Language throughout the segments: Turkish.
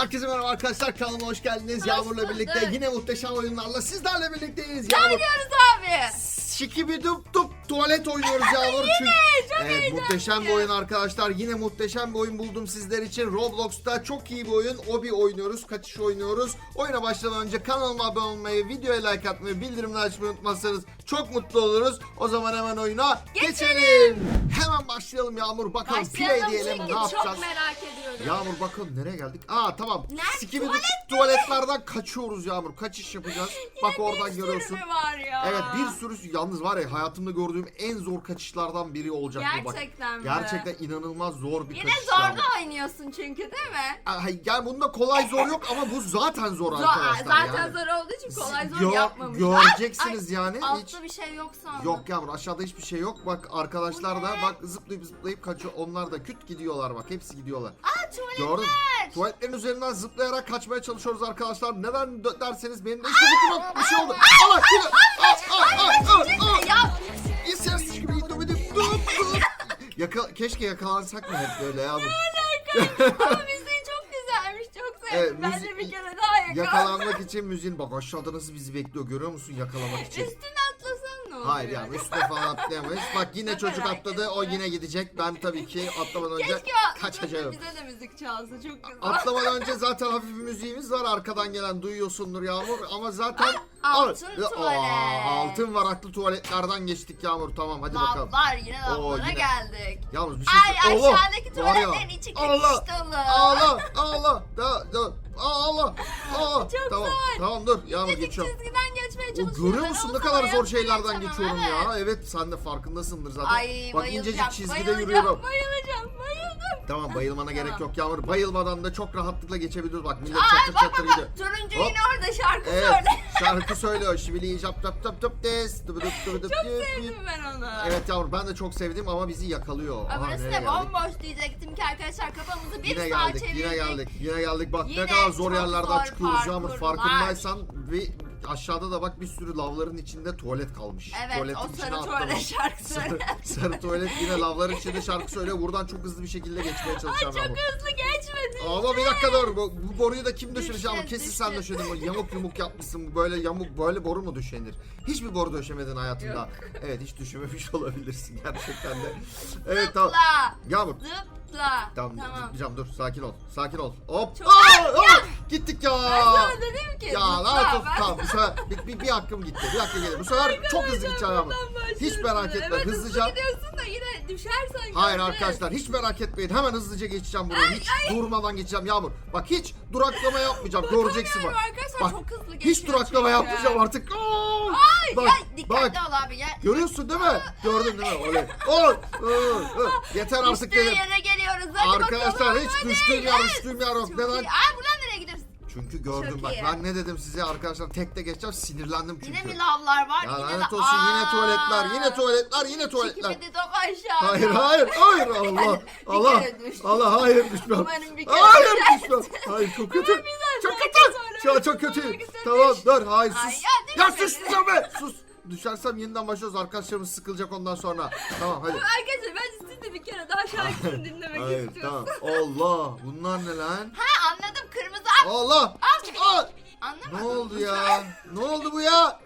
Herkese merhaba arkadaşlar kanalıma hoş geldiniz. Hoş Yağmur'la birlikte yine muhteşem oyunlarla sizlerle birlikteyiz. Ne Yağmur oynuyoruz abi? şikibi dup dup tuvalet oynuyoruz Yağmur. Çünkü çok evet, muhteşem bir oyun arkadaşlar. Yine muhteşem bir oyun buldum sizler için. Roblox'ta çok iyi bir oyun. Obi oynuyoruz. Kaçış oynuyoruz. Oyuna başlamadan önce kanalıma abone olmayı, videoya like atmayı, bildirimleri açmayı unutmazsanız çok mutlu oluruz. O zaman hemen oyuna geçelim. Geçelim. Hemen başlayalım Yağmur. Bakalım play Başlayalım diyelim çünkü ne yapacağız. çok merak. Yağmur bakalım nereye geldik? Aa tamam. Nerede? Sikimi Tuvalet tuvaletlerden kaçıyoruz Yağmur. Kaçış yapacağız. Bak Yine oradan bir sürü görüyorsun. mü var ya? Evet bir sürü yalnız var ya hayatımda gördüğüm en zor kaçışlardan biri olacak bu bak. Gerçekten mi? Gerçekten inanılmaz zor bir Yine kaçış. zorda Yağmur. oynuyorsun çünkü değil mi? Yani bunda kolay zor yok ama bu zaten zor Zor, arkadaşlar. zaten yani. zor olduğu için kolay zor Gör- yapmamışlar. göreceksiniz yani. Hiç Altta bir şey yok sandım. Yok Yağmur aşağıda hiçbir şey yok. Bak arkadaşlar da bak zıplayıp zıplayıp kaçıyor. Onlar da küt gidiyorlar bak. Hepsi gidiyorlar. Aa tuvaletler. Gördün. Tuvaletlerin üzerinden zıplayarak kaçmaya çalışıyoruz arkadaşlar. Neden dö- derseniz benim de yok. Bir şey oldu. Allah yine. Ya İstersiz gibi gidiyor benim. Dur, dur. Yaka, keşke yakalansak mı hep böyle ya bu? ama müziği çok güzelmiş. Çok sevdim. Evet, ben müzik- de bir kere daha yakalandım. Yakalanmak için müziğin bak aşağıda nasıl bizi bekliyor görüyor musun yakalamak için? Üstüne olur? Hayır yani üstüne falan atlayamayız. Bak yine çocuk merak atladı o yine gidecek. Ben tabii ki atlamadan önce Keşke kaçacağım. bize de müzik çalsa çok güzel. Atlamadan önce zaten hafif bir müziğimiz var arkadan gelen duyuyorsundur Yağmur ama zaten altın Aa, tuvalet. altın varaklı tuvaletlerden geçtik Yağmur tamam hadi bakalım. Lavlar yine Oo, lavlara yine. geldik. Yalnız bir şey Ay Allah! aşağıdaki Var ya, tuvaletlerin içi Allah! kırış dolu. Allah Allah da da Allah Allah Çok tamam zor. tamam dur Yağmur Küçücük geçiyorum. çizgiden geçmeye O çalışıyorum. görüyor musun ne kadar zor şeylerden geçiyorum ya. Evet sen de farkındasındır zaten. Ay Bak bayılacağım. incecik çizgide bayılacağım, yürüyorum. Bayılacağım bayıldım. Tamam bayılmana gerek Tamam. yok Yağmur. Bayılmadan da çok rahatlıkla geçebiliyoruz. Bak millet çatır çatır gidiyor. Turuncu Hop. yine orada şarkı Evet söyledi. şarkı söylüyor. Şibili jap tap tap tap des. Dıbı dıp dıbı dıp Çok düp düp. sevdim ben onu. Evet Yağmur ben de çok sevdim ama bizi yakalıyor. Aha, burası nereye da geldik? bomboş diyecektim ki arkadaşlar kafamızı bir Yine saat geldik, çevirdik. yine geldik, yine geldik. Bak Yine ne kadar zor çok yerlerden zor çıkıyoruz Yağmur. parkurlar. Farkındaysan bir aşağıda da bak bir sürü lavların içinde tuvalet kalmış. Evet Tuvaletin o içine sarı atlamış. tuvalet şarkı Sarı, sarı tuvalet yine lavların içinde şarkı söylüyor. Buradan çok hızlı bir şekilde geçmeye çalışacağım çok Yağmur. hızlı geçmedi. Ama bir dakika dur. Bu, bu boruyu da kim Düştü, ama kesin sen düştü. döşedin. Bu Yamuk yumuk yapmışsın. Böyle yamuk böyle boru mu döşenir? Hiçbir boru döşemedin hayatında. Yok. Evet hiç düşememiş olabilirsin gerçekten de. Evet tamam. Zıpla. Yağmur. Zıpla. Tamam, Tamam. zıplayacağım dur sakin ol. Sakin ol. Hop. Çok- Aa, aa, Gittik ya. Ben sana dedim ki Ya olsun Ben tamam bu sefer bir, bir, bir hakkım gitti. Bir hakkım geldi. Bu sefer çok hızlı gideceğim ama. Hiç merak etme evet, hızlıca. hızlı gidiyorsun da yine düşersen Hayır göreceğiz. arkadaşlar hiç merak etmeyin. Hemen hızlıca geçeceğim burayı. Hiç durmadan geçeceğim Yağmur. Bak hiç duraklama yapmayacağım. Göreceksin bak. Arkadaşlar Bak, çok hızlı Hiç duraklama çünkü. yapmayacağım artık. Aa! Ay bak, ya bak. dikkatli ol abi gel. Görüyorsun değil mi? Gördün değil mi? Oley. Aa. Yeter artık Düştüğü dedim. yere geliyoruz hadi Arkadaşlar hiç düştüğüm yer düştüğüm yer yok. Neden? Aa buradan? Çünkü gördüm Çok bak. iyi. Ben ne dedim size arkadaşlar tek de geçeceğim sinirlendim çünkü. Yine mi lavlar var? Ya yine lanet de- olsun yine Aa. tuvaletler, yine tuvaletler, yine tuvaletler. Çekimidi top aşağı. Hayır hayır hayır Allah Allah. Allah hayır düşmem. Umarım bir kere Hayır düşmem. Hayır çok kötü. Çok kötü. çok şarkı kötü. Tamam dur hayır Ay, sus. ya Ya dinle sus be sus. Düşersem yeniden başlıyoruz. Arkadaşlarımız sıkılacak ondan sonra. Tamam hadi. Arkadaşlar bence bir kere daha şarkısını dinlemek Hayır istiyorsunuz. tamam. Allah bunlar ne lan? Ha anladım kırmızı at. Allah. Aa, Anlamadım. ne oldu ya? Ne oldu bu ya?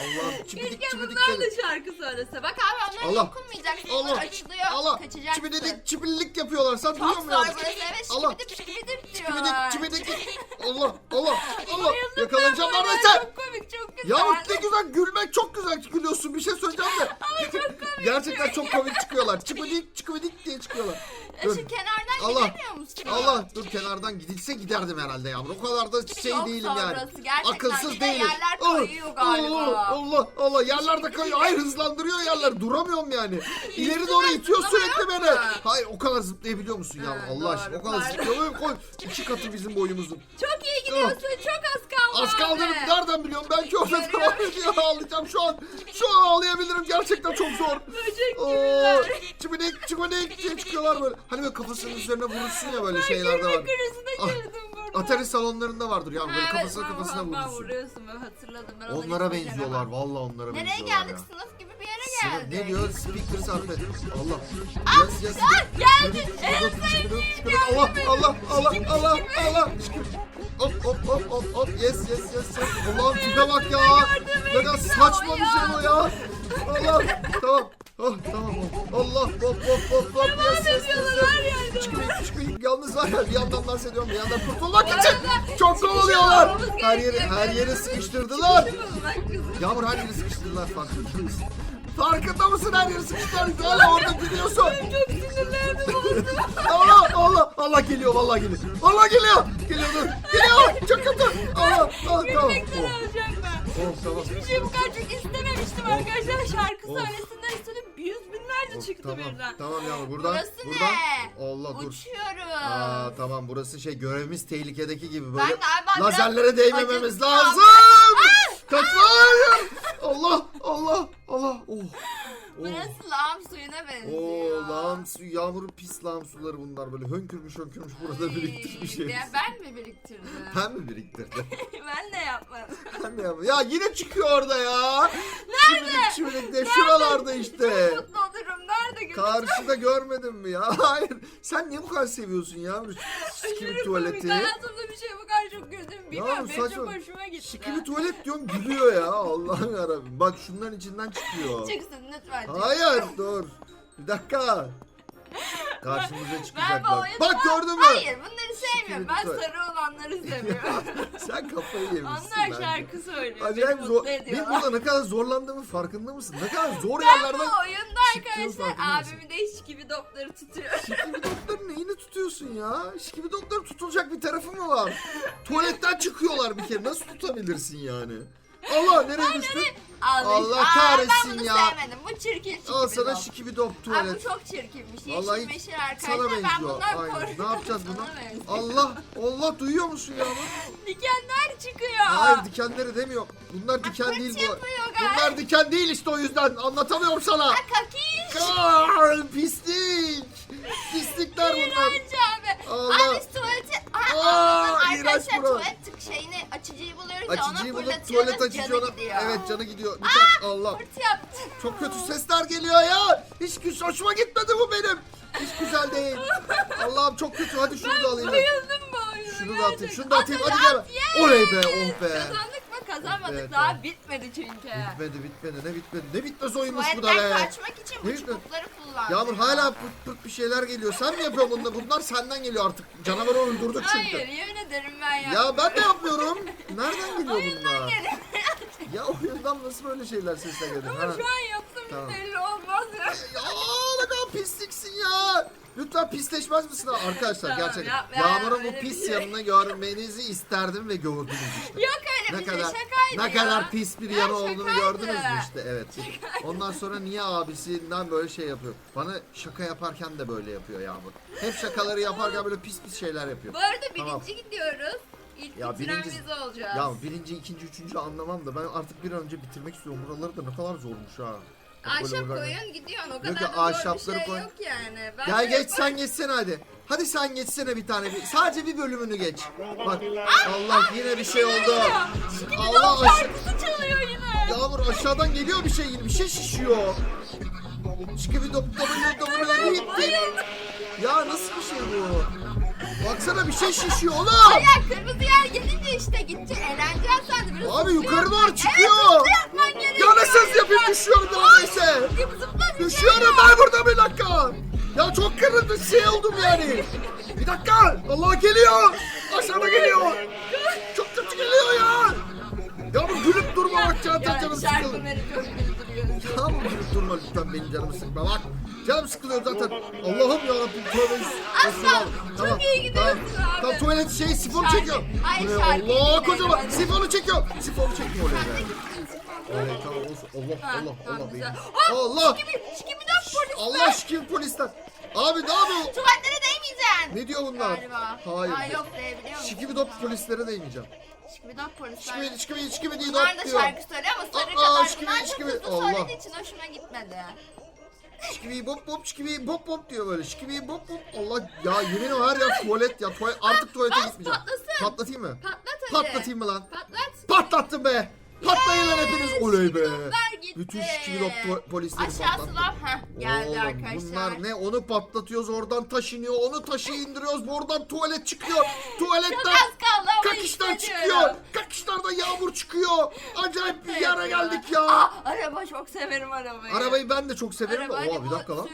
Allah çipidik Keşke çipidik bunlar dedi. da şarkı söylese. Bak abi onlar Allah. dokunmayacaksın. Allah. Allah. Açılıyor. Allah. Kaçacaksın. Çipidik çipillik yapıyorlar. Sen duyuyor Çok musun? zor ya? burası evet. Allah. Şibidip Çipidik diyor. çipidik. Allah Allah Allah. Bayıldım ben Yakalanacağım buna. neredeyse. Çok komik çok güzel. Ya ne güzel gülmek çok güzel gülüyorsun bir şey söyleyeceğim de. Gerçekten çok komik çıkıyorlar. Çıkıdik çıkıdik diye çıkıyorlar. E, Dur. Şu kenardan Allah. gidemiyor musun? Allah dur kenardan gidilse giderdim herhalde yavrum. O kadar da şey Çok değilim yani. burası. Gerçekten Akılsız bir de değilim. yerler Oh, kayıyor galiba. oh, Allah Allah yerlerde kayıyor. Hayır hızlandırıyor yerler. Duramıyorum yani. İleri doğru itiyor sürekli yok beni. Hayır o kadar zıplayabiliyor musun Ha, yavrum Allah aşkına? O doğru, kadar pardon. zıplayamıyorum. Koy. İki katı bizim boyumuzun. Çok iyi gidiyorsun. Çok az. Az kaldı. Nereden biliyorum? Belki orada devam ediyor. Ağlayacağım şu an. Şu an ağlayabilirim. Gerçekten çok zor. Böcek gibiler. çibidik diye çıkıyorlar böyle. Hani böyle kafasının üzerine vurursun ya böyle şeylerde Gülme var. krizine Ah, girdim burada. Atari salonlarında vardır ya böyle kafasına kafasına ben- ben vurursun. vuruyorsun ben hatırladım. Ben Onlara benziyorlar vallahi onlara Nereye benziyorlar geldik? ya. Sınıf geldi. ne diyor? Speaker sarf et. Allah. Yes yes. ah, geldi. Allah. Allah Allah Allah Allah. Hop hop hop hop hop. Yes yes yes. yes. Allah'ım tipe bak ya. Ne kadar saçma bir şey bu ya. Allah. Tamam. Oh, tamam. Allah hop hop hop hop. Yes yes yes. ediyorlar her yes. yerde. Çıkmayın. Yalnız var ya bir yandan dans ediyorum bir yandan kurtulmak için. Çok kovalıyorlar. çıkışa almamız Her yeri her yeri sıkıştırdılar. Yağmur her yeri sıkıştırdılar farkında mısın? Farkında mısın her yeri sıkıştırdılar? Hala orada gidiyorsun. Çok sinirlendim oldu. Allah Allah Allah geliyor vallahi geliyor. Allah geliyor. Geliyor dur. Geliyor. Çok kötü. Allah Allah tamam. Gülmekten Oh, öleceğim ben. oh tamam. Hiçbir şey bu kadar çok istememiştim arkadaşlar. Şarkı Of. söylesinler istedim. Yüz binlerce Oh, çıktı tamam. birden. Tamam Yağmur buradan. Burası buradan. ne? Allah dur. Uçuyorum. Aa tamam burası şey görevimiz tehlikedeki gibi Ben böyle galiba biraz lazerlere değmememiz lazım. Kaç hayır. Allah Allah Allah. Oh. Oh. Burası lağım suyuna benziyor. Oo lağım su, yağmurun pis lağım suları bunlar böyle hönkürmüş hönkürmüş burada Ay, biriktirmiş ya herif. Ben mi biriktirdim? Ben mi biriktirdim? ben de yapmadım. ben de yapmadım. Ya yine çıkıyor orada ya. Nerede? Çivilikte şuralarda işte. Mutlu olurum. Nerede gözüküyor? Karşıda görmedin mi ya? Hayır. Sen niye bu kadar seviyorsun ya? Aşırı tuvaleti. Hayatımda Bilmiyorum benim saçma. çok hoşuma gitti. Şikimi tuvalet diyorum gülüyor ya. Allah'ım yarabbim. Bak şunların içinden çıkıyor. Çıksın lütfen. Hayır dur. Bir dakika. Karşımıza çıkacak bu bak. Bak gördün mü? Hayır bunları sevmiyorum. Ben sarı olanları seviyorum. Sen kafayı yemişsin Onlar bence. şarkı söylüyor. Acayip beni zor. mutlu Benim ediyorlar. burada ne kadar zorlandığımı farkında mısın? Ne kadar zor Ben yerlerden bu oyunda arkadaşlar farkında mısın? abimi de hiç gibi doktoru tutuyor. Şikibi doktorun neyini tutuyorsun ya? Şikibi doktor tutulacak bir tarafı mı var? Tuvaletten çıkıyorlar bir kere. Nasıl tutabilirsin yani? Allah nereye düştün? Allah Aa, kahretsin ben bunu ya. sevmedim. Bu çirkin şikibi Al sana dok. şikibi dok Ay bu tuvalet. çok çirkinmiş. Vallahi Yeşil meşil Sana arkadaşlar. Ben benziyor. bundan Aynen. korkuyorum. Ne yapacağız buna? Sana benziyor. Allah Allah duyuyor musun ya? Dikenler çıkıyor. Hayır dikenleri demiyor. Bunlar diken değil bu. yapıyor galiba. Bunlar diken değil işte o yüzden. Anlatamıyorum sana. Kakiş. Aa, pislik. Pislikler bunlar. İğrenç abi. Allah. Abi tuvaleti... Aa, Aa, iğrenç arkadaşlar tuvalet şeyini açıcıyı buluyoruz ya Açıcıyı ona bulup fırlatıyoruz tuvalet açıcı ona. canı gidiyor. Evet canı gidiyor. Bir tane- Allah. Fırt yaptı. Çok kötü sesler geliyor ya. Hiç güç hoşuma gitmedi bu benim. Hiç güzel değil. Allah'ım çok kötü. Hadi şunu da alayım ben. Bayıldım bu oyuna. Şunu da atayım. Şunu da atayım. At Hadi gel. Oley be, oh be. Kazandık mı kazanmadık Evet, daha evet. bitmedi çünkü. Bitmedi bitmedi. Ne bitmedi? Ne bitmez oyunmuş bu da Tuvaletten be. kaçmak için Ne bu bitmedi? çubukları kullandım. Yağmur hala pırt pırt bir şeyler geliyor. Sen mi yapıyorsun bunu? Bunlar senden geliyor artık. Canavarı öldürdük çünkü. Hayır yemin ederim ben ya. Ya ben de yapmıyorum. Nereden geliyor bunlar? geliyor. Ya oyundan nasıl böyle şeyler sesler gelir? Ama Ha? şu an yaptım Tamam. belli olmaz ya. Ya ne kadar pisliksin ya. Lütfen pisleşmez misin arkadaşlar Tamam, gerçekten. yapma, Yağmur'un bu öyle bir pis şey. yanını görmenizi isterdim ve gördünüz işte. Yok ne kadar şakaydı ne ya. kadar pis bir Ya yanı olduğunu şakaydı. gördünüz mü işte evet. Ondan sonra niye abisinden böyle şey yapıyor? Bana şaka yaparken de böyle yapıyor Yağmur. Hep şakaları yaparken böyle pis pis şeyler yapıyor. Bu arada birinci Tamam. gidiyoruz. İlk Ya bitiren birinci- biz olacağız. Ya birinci, ikinci, üçüncü anlamam da ben artık bir an önce bitirmek istiyorum. Buraları da ne kadar zormuş ha. Böyle Ahşap buralar- koyun gidiyorsun. O Yok kadar ya, da zor bir ahşapları şey koy. yok yani. Ben Gel de geç sen geçsene hadi. Hadi sen geçsene bir tane. Bir, sadece bir bölümünü geç. Bak Allah yine bir şey oldu. Allah aşkına. şarkısı çalıyor yine. Yağmur aşağıdan geliyor bir şey yine. Bir şey şişiyor. Çıkı bir dop dop dop dop gitti. Ya nasıl bir şey bu? Baksana bir şey şişiyor oğlum. Ya kırmızı yer gelince işte gitti. Eğleneceğiz sandı. Biraz Abi yukarı doğru çıkıyor. hızlı yapman nasıl yapayım düşüyorum neredeyse. Düşüyorum ben burada bir dakika. Ya çok kırıldı şey oldum yani. Bir dakika. Allah geliyor. Aşağıda geliyor. Çok kötü geliyor ya. Ya bu gülüp durma bak Ya canım beni çok güldürüyor. Tamam gülüp durma lütfen benim canımı sıkma bak. Canım sıkılıyor zaten. Allah'ım yarabbim tövbe. Aslan, çok iyi gidiyorsun abi. Tamam tuvalet şey sifonu Şarkı- çekiyor. Hayır, Bu ne? şarkıyı Allah dinle, kocaman sifonu çekiyor. Sifonu de oraya. Evet tamam olsun. Allah Ha, Allah tamam, Allah. güzel. benim- Oh, Allah. Şikimi, şikimi dog polisler. Allah şükür polisler. Abi ne yapıyor? Tuvaletlere değmeyeceksin. Ne diyor bunlar? Galiba. Hayır. Aa, yok değebiliyor musun? Şikimi dop polislere değmeyeceğim. Şikimi dog polisler. Şikimi şikimi şikimi değil Bunlar da dop diyor. şarkı söylüyor ama sarı Aa, kadar şikimi, bunlar çok şikimi. hızlı Allah. söylediği için hoşuma gitmedi. Şikimi bop bop şikimi bop bop diyor böyle. Şikimi bop bop. Allah ya yemin ederim her yer tuvalet ya. Tuvalet, artık tuvalete bas, gitmeyeceğim. patlasın. Patlatayım mı? Patlat hadi. Patlatayım mı lan? Patlat. Patlattım be. Patlayın lan hepiniz. Oley be. Doglar Bütün şikimi doktor polisleri Aşağısı patlattı. var. Heh geldi Oğlum, arkadaşlar. Bunlar ne? Onu patlatıyoruz oradan taş iniyor. Onu taşı indiriyoruz. Oradan tuvalet çıkıyor. Tuvaletten Çok az kaldı ama kakışlar çıkıyor. Kakışlardan yağmur çıkıyor. Acayip bir yere geldik ya. çok severim arabayı. Arabayı ben de çok severim. Araba hani Oo bir bu dakika lan.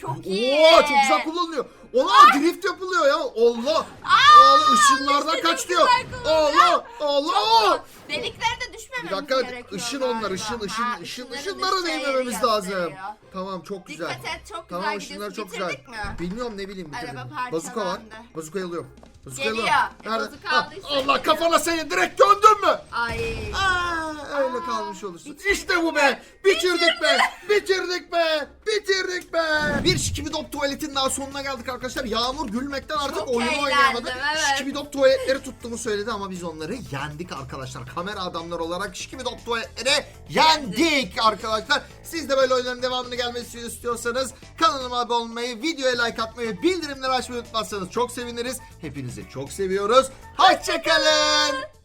çok iyi. Oo çok güzel kullanılıyor. Ona drift yapılıyor ya. Allah. Allah ışınlardan kaç diyor. güzel. Allah. Allah. Deliklere de Bir düşmememiz dakika gerekiyor ışın onlar galiba. ışın ışın Ha, ışın ışınları ışınlara düşeceği değmememiz yeri lazım. gösteriyor. Tamam çok güzel. Dikkat et çok Tamam güzel ışınlar gidiyorsun. çok güzel. Bitirdik mi? Bilmiyorum ne bileyim bitirdim. Araba Bazuka var. parçalandı. Bazukayı alıyorum. Bazukayı Geliyor. E, Nerede? bazuka Ha, aldıysa Allah geliyor. kafana seni direkt döndün mü? Ay. Aa, öyle kalmış olursun. İşte bu be. Bitirdik be. Bitirdik be. Bitirdik be. Bir Şikibidop tuvaletin daha sonuna geldik arkadaşlar. Yağmur gülmekten artık Çok oyunu eğlendim, oynayamadı. evet. Şikibidop tuvaletleri tuttuğunu söyledi ama biz onları yendik arkadaşlar. Kamera adamlar olarak Şikibidop tuvaletleri yendik arkadaşlar. Siz de böyle oyunların devamını gelmesini istiyorsanız kanalıma abone olmayı, videoya like atmayı, bildirimleri açmayı unutmazsanız çok seviniriz. Hepinizi çok seviyoruz. Hoşçakalın.